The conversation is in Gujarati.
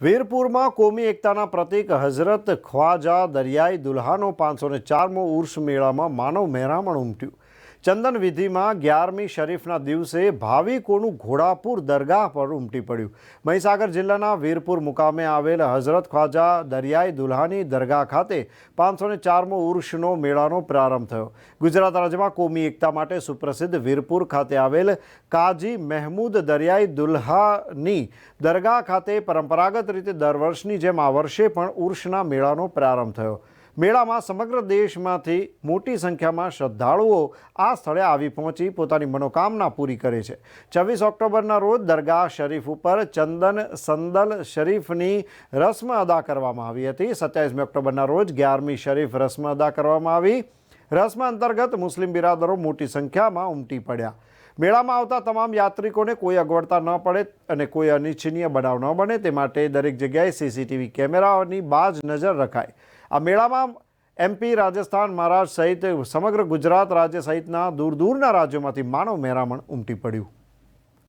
વીરપુરમાં કોમી એકતાના પ્રતીક હઝરત ખ્વાજા દરિયાઈ દુલ્હાનો પાંચસો ને ચારમો ઉર્સ મેળામાં માનવ મહેરામણ ઉમટ્યું. ચંદન વિધિમાં ગ્યારમી શરીફના દિવસે ભાવિકોનું ઘોડાપુર દરગાહ પર ઉમટી પડ્યું. મહીસાગર જિલ્લાના વીરપુર મુકામે આવેલ હઝરત ખ્વાજા દરિયાઈ દુલ્હાની દરગાહ ખાતે પાંચસો ને ચારમો ઉર્ષનો મેળાનો પ્રારંભ થયો. ગુજરાત રાજ્યમાં કોમી એકતા માટે સુપ્રસિદ્ધ વીરપુર ખાતે આવેલ કાજી મહેમૂદ દરિયાઈ દુલ્હાની દરગાહ ખાતે પરંપરાગત રીતે દર વર્ષની જેમ આ વર્ષે પણ ઉર્ષના મેળાનો પ્રારંભ થયો. મેળામાં સમગ્ર દેશમાંથી મોટી સંખ્યામાં શ્રદ્ધાળુઓ આ સ્થળે આવી પહોંચી પોતાની મનોકામના પૂરી કરે છે. છવ્વીસ ઓક્ટોબરના રોજ દરગાહ શરીફ ઉપર ચંદન સંદલ શરીફની રસ્મ અદા કરવામાં આવી હતી. સત્યાવીસમી ઓક્ટોબરના રોજ ગ્યારમી શરીફ રસ્મ અદા કરવામાં આવી. રસ્મ અંતર્ગત મુસ્લિમ બિરાદરો મોટી સંખ્યામાં ઉમટી પડ્યા. મેળામાં આવતા તમામ યાત્રિકોને કોઈ અગવડતા ન પડે અને કોઈ અનિચ્છનીય બનાવ ન બને, તે માટે દરેક જગ્યાએ સીસીટીવી કેમેરાની બાજ નજર રખાય. આ મેળામાં એમપી રાજસ્થાન મહારાષ્ટ્ર સહિત સમગ્ર ગુજરાત રાજ્ય સહિતના દૂર દૂરના રાજ્યોમાંથી માનવ મેરામણ ઉમટી પડ્યું.